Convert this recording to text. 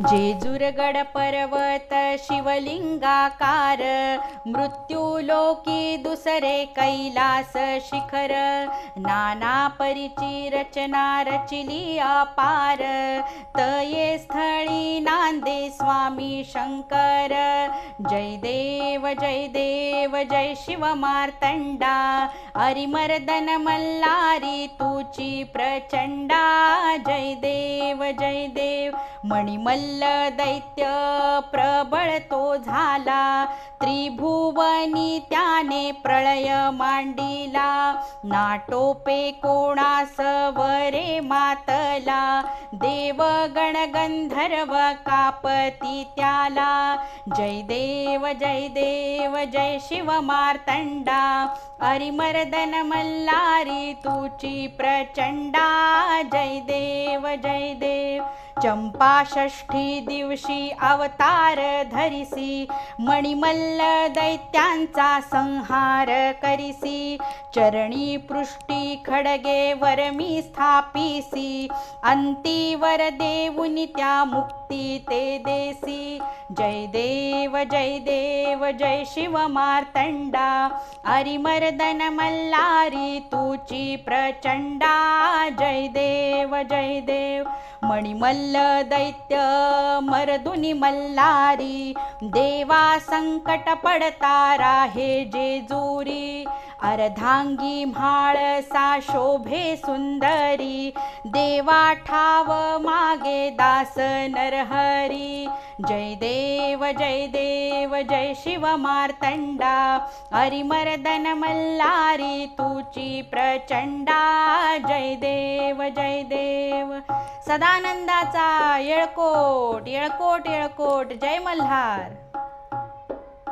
जेजुरगड पर्वत शिवलिंगाकार मृत्यूलोकी दुसरे कैलास शिखर नाना परिची रचना रचिली अपार तये स्थळी नांदे स्वामी शंकर जय देव जय देव जय शिव मार्तंडा अरिमर्दन मल्लारी तुची प्रचंडा जय देव मणिमल्ल दैत्य प्रबळ तो झाला. त्रिभुव त्रिभुवनी त्याने प्रळय मांडिला. नाटोपे कोणास वरे मातला. देवगण गंधर्व कापती त्याला. जय देव जय देव जय शिव मार्तंडा. अरिमर्दन मल्लारी तुची प्रचंडा. जय देव जय देव. चंपा षष्ठी दिवशी अवतार धरिसी. मणिमल्ल दैत्या दैत्यांचा संहार करिसी. चरणी पृष्टी खडगे वरमी स्थापिसी. अंतीवर देऊनी त्या मुक्ती ते देसी. जय देव जय देव जय शिव मार्तंडा. अरिमर्दन मल्लारी तुची प्रचंडा. जय देव जय देव मणिमल्ल दैत्य मरदुनी मल्लारी देवा संकट पडता राहे जेजुरी अर्धांगी म्हाळ सा शोभे सुंदरी देवा ठाव मागे दास नरहरी जय देव जय देव जय शिव मार्तंडा अरिमर्दन मल्लारी तुची प्रचंडा जय देव जय देव सदानंदाचा येळकोट येळकोट येळकोट जय मल्हार.